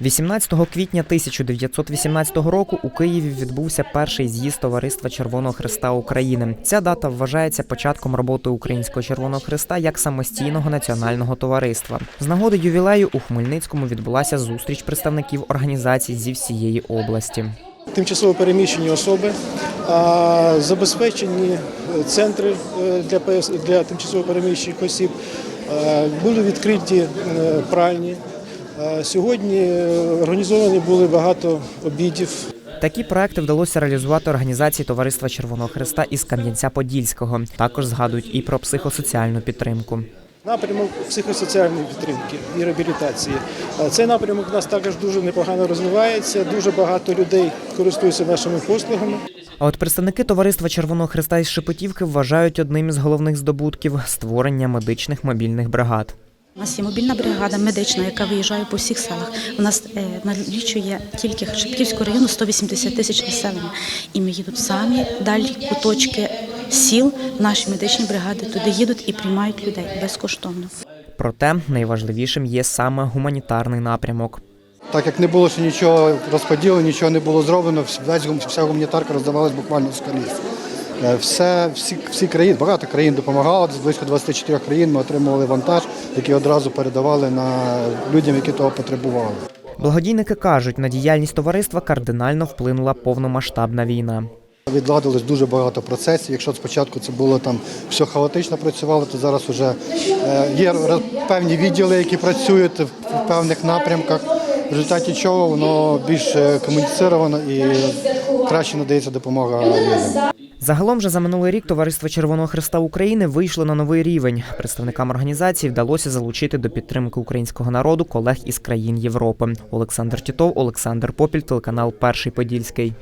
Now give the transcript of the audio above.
18 квітня 1918 року у Києві відбувся перший з'їзд Товариства Червоного Христа України. Ця дата вважається початком роботи Українського Червоного Христа як самостійного національного товариства. З нагоди ювілею у Хмельницькому відбулася зустріч представників організацій зі всієї області. тимчасово переміщені особи, забезпечені е, центри е, для для тимчасово переміщених осіб, були відкриті е, пральні. Е, Сьогодні е, організовані були багато обідів. Такі проекти вдалося реалізувати організації Товариства Червоного Христа із Кам'янця-Подільського. Також згадують і про психосоціальну підтримку. Напрямок психосоціальної підтримки і реабілітації. Е, Цей напрямок у нас також дуже непогано розвивається. Дуже багато людей користуються нашими послугами. А от представники Товариства Червоного Христа із Шепетівки вважають одним із головних здобутків створення медичних мобільних бригад. У нас є мобільна бригада медична, яка виїжджає по всіх селах. У нас е, налічує тільки Шепківського району 180 тисяч населення. І ми їдуть самі далі куточки сіл. Наші медичні бригади туди їдуть і приймають людей безкоштовно. Проте найважливішим є саме гуманітарний напрямок. Так як не було ще нічого розподілу, нічого не було зроблено, вся гуманітарка роздавалась буквально з коліс. Е, Все, всі, всі країни, багато країн допомагало, десь близько 24 країн ми отримували вантаж, який одразу передавали на людям, які того потребували. Благодійники кажуть, на діяльність товариства кардинально вплинула повномасштабна війна. Відладилось дуже багато процесів. Якщо спочатку це було там все хаотично працювало, то зараз вже е, є певні відділи, які працюють в певних напрямках. В результаті чого воно більш е, комуніцировано і краще надається допомога людям. Загалом же за минулий рік Товариство Червоного Христа України вийшло на новий рівень. Представникам організації вдалося залучити до підтримки українського народу колег із країн Європи. Олександр Тітов, Олександр Попіль, телеканал Перший Подільський.